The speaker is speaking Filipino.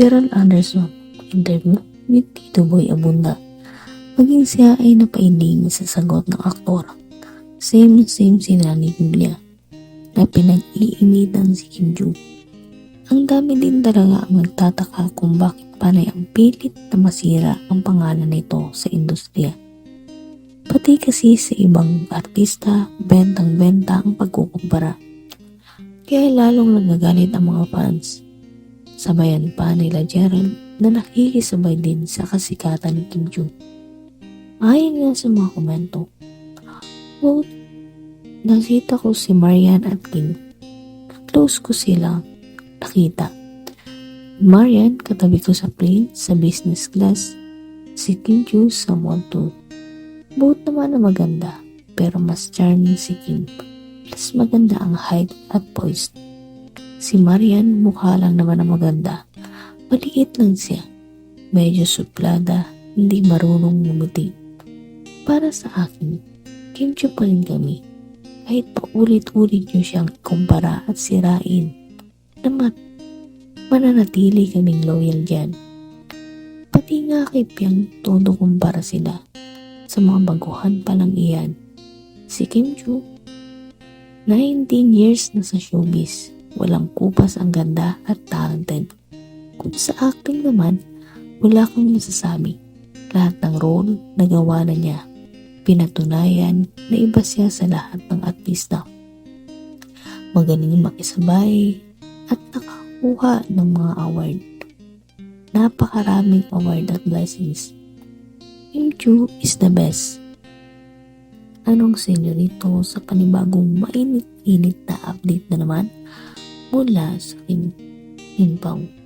Gerald Anderson, interview ni Tito Boy Abunda. Maging siya ay napailing sa sagot ng aktor. Same same sila ni Julia na pinag-iinitan si Kim Joo. Ang dami din talaga ang nagtataka kung bakit panay ang pilit na masira ang pangalan nito sa industriya. Pati kasi sa ibang artista, bentang-benta ang pagkukumpara. Kaya lalong nagagalit ang mga fans. Sabayan pa nila Gerald na nakikisabay din sa kasikatan ni Kim Joo. Ayon nga sa mga komento, quote, nakita ko si Marian at Kim. Close ko sila nakita. Marian katabi ko sa plane sa business class. Si Kim Joo sa wall 2. Both naman na maganda pero mas charming si Kim. Plus maganda ang height at poise. Si Marian mukha lang naman na maganda. Maliit lang siya. Medyo suplada, hindi marunong ngumiti. Para sa akin, Kim Joo pa rin kami. Kahit paulit-ulit niyo siyang kumpara at sirain naman mananatili kaming loyal dyan. Pati nga kay Piang todo kumpara sila sa mga baguhan pa lang iyan. Si Kim Joo, 19 years na sa showbiz. Walang kupas ang ganda at talented. Kung sa acting naman, wala kang masasabi. Lahat ng role nagawa na niya. Pinatunayan na iba siya sa lahat ng artista. Magaling makisabay, at nakakuha ng mga award. Napakaraming award at blessings. Chu is the best. Anong senyo rito sa panibagong mainit-init na update na naman mula sa Kim Pao?